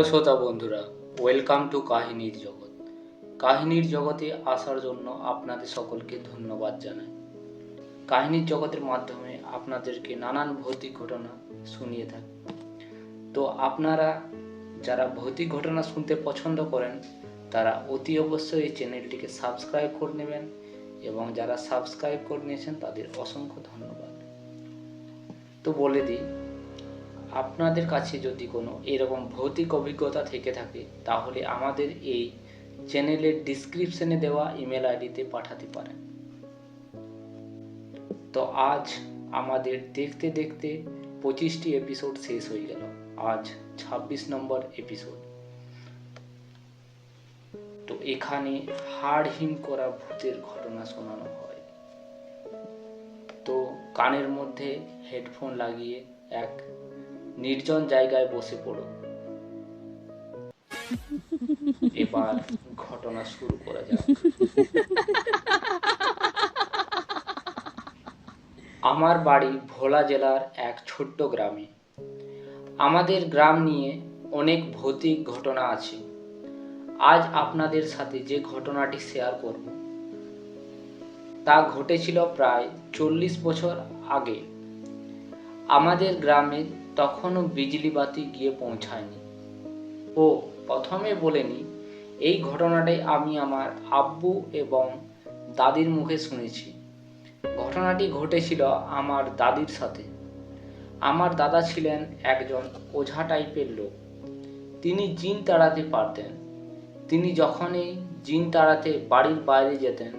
Hello শ্রোতা বন্ধুরা, welcome to কাহিনীর জগৎ। কাহিনীর জগতে আসার জন্য আপনাদের সকলকে ধন্যবাদ জানাই। কাহিনীর জগতের মাধ্যমে আপনাদেরকে নানান ভৌতিক ঘটনা শুনিয়ে থাকি। তো আপনারা যারা ভৌতিক ঘটনা শুনতে পছন্দ করেন, তারা অতি অবশ্যই এই চ্যানেলটিকে সাবস্ক্রাইব করে নেবেন এবং যারা সাবস্ক্রাইব করে নিয়েছেন, তাদের অসংখ্য ধন্যবাদ। তো বলে দিই আপনাদের কাছে যদি কোনো এরকম ভৌতিক অভিজ্ঞতা থেকে থাকে, তাহলে আমাদের এই চ্যানেলের ডিসক্রিপশনে দেওয়া ইমেল আইডিতে পাঠাতে পারেন। তো আজ আমাদের দেখতে দেখতে পঁচিশটি এপিসোড শেষ হয়ে গেল। আজ ছাব্বিশ নম্বর এপিসোড তো এখানে হাড়হিম করা ভূতের ঘটনা শোনানো হয়। তো কানের মধ্যে হেডফোন লাগিয়ে এক নির্জন জায়গায় বসে পড়ো। এবার ঘটনা শুরু করা যাক। আমার বাড়ি ভোলা জেলার এক ছোট্ট গ্রামে। আমাদের গ্রাম নিয়ে অনেক ভৌতিক ঘটনা আছে। আজ আপনাদের সাথে যে ঘটনাটি শেয়ার করব, তা ঘটেছিল প্রায় চল্লিশ বছর আগে। আমাদের গ্রামে তখনও বিজলি বাতি গিয়ে পৌঁছায়নি। ও প্রথমে বলেনি, এই ঘটনাটাই আমি আমার আব্বু এবং দাদির মুখে শুনেছি। ঘটনাটি ঘটেছিল আমার দাদির সাথে। আমার দাদা ছিলেন একজন ওঝা টাইপের লোক। তিনি জিন তাড়াতে পারতেন। তিনি যখনই জিন তাড়াতে বাড়ির বাইরে যেতেন,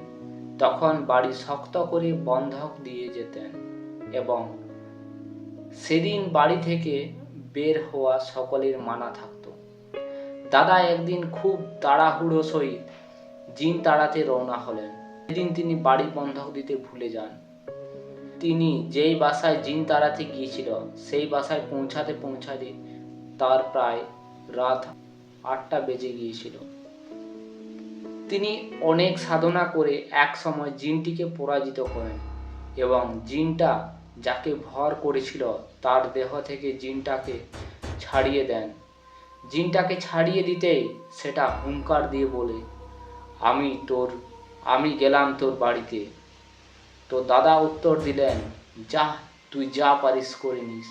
তখন বাড়ি শক্ত করে বন্ধক দিয়ে যেতেন এবং সেদিন বাড়ি থেকে বের হওয়া সকলের মানা থাকতো। দাদা একদিন খুব তাড়াহুড়ো সহিত জিন তাড়াতে রওনা হলেন। সেদিন তিনি বাড়ি বন্ধক দিতে ভুলে যান। তিনি যেই বাসায় জিন তাড়াতে গিয়েছিল, সেই বাসায় পৌঁছাতে পৌঁছাতে তার প্রায় রাত আটটা বেজে গিয়েছিল। তিনি অনেক সাধনা করে এক সময় জিনটিকে পরাজিত করেন এবং জিনটা যাকে ভর করেছিল তার দেহ থেকে জিনটাকে ছাড়িয়ে দেন। জিনটাকে ছাড়িয়ে দিতেই সেটা হুঙ্কার দিয়ে বলে, আমি তোর, আমি গেলাম তোর বাড়িতে। তো দাদা উত্তর দিলেন, যা, তুই যা পারিস করে নিস।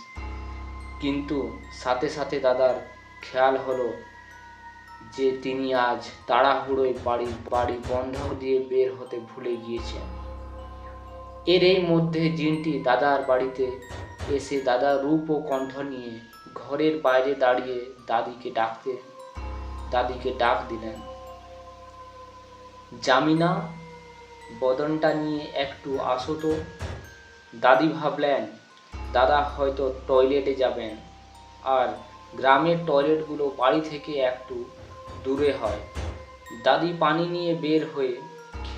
কিন্তু সাথে সাথে দাদার খেয়াল হলো যে তিনি আজ তাড়াহুড়োয় বাড়ি বাড়ি বন্ধক দিয়ে বের হতে ভুলে গিয়েছেন। এর এই মধ্যে জিনটি দাদার বাড়িতে এসে দাদা রূপ ও কণ্ঠ নিয়ে ঘরের বাইরে দাঁড়িয়ে দাদিকে ডাকতে, দাদিকে ডাক দিলেন। জামিনা বদনটা নিয়ে একটু আসো তো। দাদি ভাবলেন, দাদা হয়তো টয়লেটে যাবেন আর গ্রামের টয়লেটগুলো বাড়ি থেকে একটু দূরে হয়। দাদি পানি নিয়ে বের হয়ে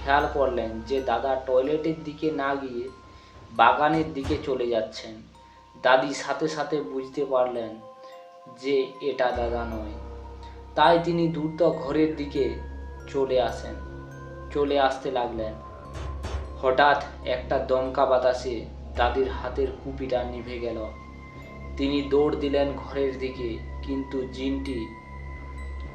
খেয়াল করলেন যে দাদা টয়লেটের দিকে না গিয়ে বাগানের দিকে চলে যাচ্ছেন। দাদি সাথে সাথে বুঝতে পারলেন যে এটা দাদা নয়। তাই তিনি দ্রুত ঘরের দিকে চলে আসেন। চলে আসতে লাগলেন। হঠাৎ একটা দমকা বাতাসে দাদির হাতের কুপিটা নিভে গেল। তিনি দৌড় দিলেন ঘরের দিকে, কিন্তু জিনটি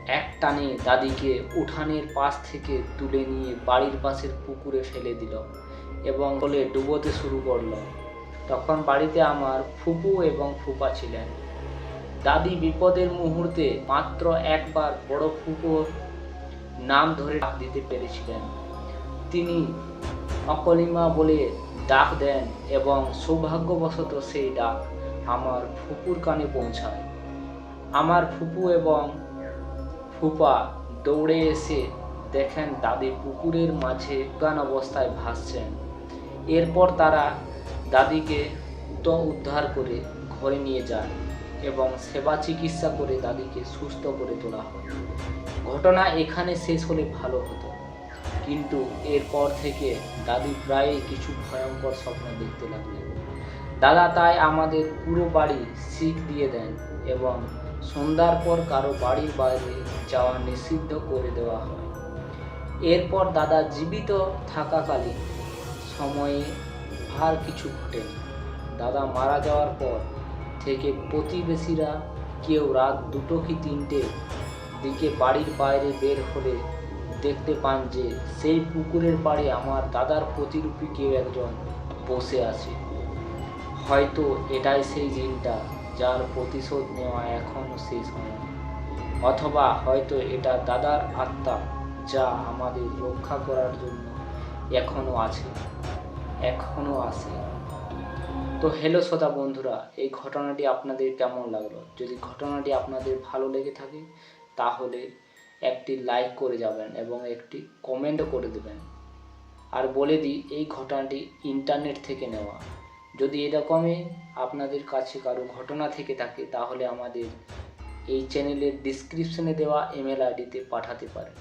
এক টানে দাদিকে উঠানের পাশ থেকে তুলে নিয়ে বাড়ির পাশের পুকুরে ফেলে দিল এবং বলে ডুবোতে শুরু করল। তখন বাড়িতে আমার ফুপু এবং ফুপা ছিলেন। দাদি বিপদের মুহূর্তে মাত্র একবার বড় ফুপুর নাম ধরে ডাক দিতে পেরেছিলেন। তিনি অকলিমা বলে ডাক দেন এবং সৌভাগ্যবশত সেই ডাক আমার ফুপুর কানে পৌঁছায়। আমার ফুপু এবং ফুপা দৌড়ে এসে দেখেন দাদি পুকুরের মাঝে গান অবস্থায় ভাসছেন। এরপর তারা দাদিকে তো উদ্ধার করে ঘরে নিয়ে যান এবং সেবা চিকিৎসা করে দাদিকে সুস্থ করে তোলা হয়। ঘটনা এখানে শেষ হলে ভালো হতো। কিন্তু এরপর থেকে দাদি প্রায়ই কিছু ভয়ঙ্কর স্বপ্ন দেখতে লাগলেন। দাদা তাই আমাদের পুরো বাড়ি শিখ দিয়ে দেন এবং সন্ধ্যার পর কারও বাড়ির বাইরে যাওয়া নিষিদ্ধ করে দেওয়া হয়। এরপর দাদা জীবিত থাকাকালীন সময়ে আর কিছু ঘটেনি। দাদা মারা যাওয়ার পর থেকে প্রতিবেশীরা কেউ রাত দুটো কি তিনটে দিকে বাড়ির বাইরে বের হলে দেখতে পান যে সেই পুকুরের পাড়ে আমার দাদার প্রতিরূপী কেউ একজন বসে আছে। হয়তো এটাই সেই দিনটা। যার প্রতিশোধ নেওয়া এখনও শেষ হয়নি। অথবা হয়তো এটা দাদার আত্মা যা আমাদের রক্ষা করার জন্য এখনও আছে। এখনও আছে। তো হ্যালো শ্রোতা বন্ধুরা, এই ঘটনাটি আপনাদের কেমন লাগল? যদি ঘটনাটি আপনাদের ভালো লেগে থাকে, তাহলে একটি লাইক করে যাবেন এবং একটি কমেন্টও করে দেবেন। আর বলে দিই, এই ঘটনাটি ইন্টারনেট থেকে নেওয়া। যদি এরকমই আপনাদের কাছে কারও ঘটনা থেকে থাকে, তাহলে আমাদের এই চ্যানেলের ডিসক্রিপশনে দেওয়া ইমেল আইডিতে পাঠাতে পারেন।